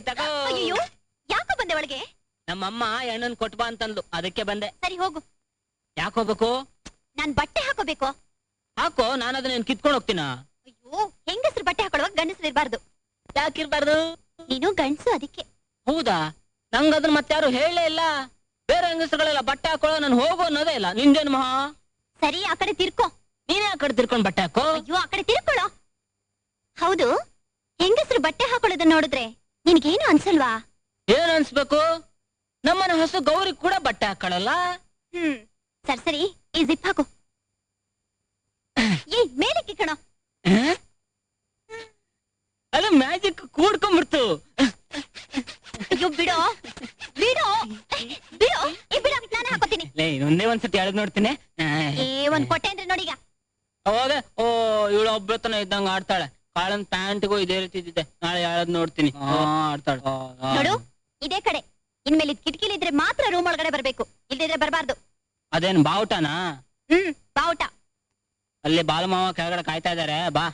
ತಗೋ. ಅಯ್ಯೋ ಯಾಕೋ ಬಂದೆ ಒಳಗೆ? ನಮ್ಮಮ್ಮ ಹೆಣ್ಣನ್ ಕೊಟ್ಬಾ ಅಂತಂದ್ಲು. ಅದಕ್ಕೆ ಬಂದೆ. ಸರಿ ಹೋಗು. ಯಾಕೆ ಹೋಗ್ಬೇಕು? ನಾನ್ ಬಟ್ಟೆ ಹಾಕೋಬೇಕು. ಹಾಕೋ ನಾನು ಅದನ್ನ ಕಿತ್ಕೊಂಡು ಹೋಗ್ತೀನ? ಅಯ್ಯೋ ಹೆಂಗಸ್ರು ಬಟ್ಟೆ ಹಾಕೊಳ್ಳುವಾಗ ಗಂಡಸ್ರು ಇರ್ಬಾರ್ದು. ಯಾಕಿರ್ಬಾರ್ದು ನೀನು ಗಂಡಸು ಅದಕ್ಕೆ. ಹೌದಾ? ನಂಗ ಅದನ್ನ ಮತ್ತಾರು ಹೇಳೇ ಇಲ್ಲ. ಬೇರೆ ಹೆಂಗಸರುಗಳೆಲ್ಲ ಬಟ್ಟೆ ಹಾಕೊಳ್ಳೋ ನಾನು ಹೋಗು ಅನ್ನೋದೇ ಇಲ್ಲ. ನಿಂದೇನು ಮಹಾ? ಸರಿ ಆ ಕಡೆ ತಿರ್ಕೋ. ನೀನೇ ಆ ಕಡೆ ತಿರ್ಕೊಂಡ್ ಬಟ್ಟೆ ಹಾಕೋ? ಅಯ್ಯೋ ಆ ಕಡೆ ತಿರ್ಕೊಳ್ಳೋ. ಹೌದು ಹೆಂಗಸ್ರು ಬಟ್ಟೆ ಹಾಕೊಳ್ಳೋದನ್ನ ನೋಡಿದ್ರೆ ನಿನಗೇನು ಅನ್ಸಲ್ವಾ? ಏನ್ ಅನ್ಸ್ಬೇಕು? ನಮ್ಮನ ಹಸು ಗೌರಿ ಕೂಡ ಬಟ್ಟೆ ಹಾಕೊಳ್ಳಲ್ಲ ಹ್ಮ್. ಸರಿ ಸರಿ. ಈ ಜಿಪ್ ಹಾಕು. ಏ ಮೇಲಕ್ಕೆ ಕಣ. ಅಲ್ಲ ಮ್ಯಾಜಿಕ್ ಕೂಡ್ಕೊಂಡ್ಬಿಡ್ತು. ಅಯ್ಯೋ ಬಿಡೋ. ಬಿಡೋ. ಬಿಡೋ. ಏ ಬಿಡ ನಾನೇ ಹಾಕೋತೀನಿ. ಲೇ ಇನ್ನೊಂದೇ ಒಂದ್ಸತಿ ಎಳ್ದ್ ನೋಡ್ತೀನಿ. ಏ ಒಂದ್ ಕೊಟ್ಟೆ ಅಂದ್ರೆ ನೋಡೀಗ. ಅವಾಗ ಓ ಇವಳು ಒಬ್ಬತನ ಇದ್ದಂಗ ಆಡ್ತಾಳೆ. ಕಾಳನ್ ಪ್ಯಾಂಟ್ಗೂ ಇದೇ ರೀತಿ ಇದ್ದಿದೆ ನಾಳೆ ಯಾವ್ದು ನೋಡ್ತೀನಿ. ನೋಡು ಇದೇ ಕಡೆ. ಇನ್ಮೇಲೆ ಕಿಟಕಿಲಿ ಇದ್ರೆ ಮಾತ್ರ ರೂಮ್ ಒಳಗಡೆ ಬರ್ಬೇಕು. ಇಲ್ಲಿದ್ರೆ ಬರಬಾರ್ದು. ಅದೇನ್ ಬಾವುಟನಾ? ಹ್ಮ್ ಬಾವುಟ. ಅಲ್ಲಿ ಬಾಲಮಾವ ಕೆಳಗಡೆ ಕಾಯ್ತಾ ಇದಾರೆ ಬಾ.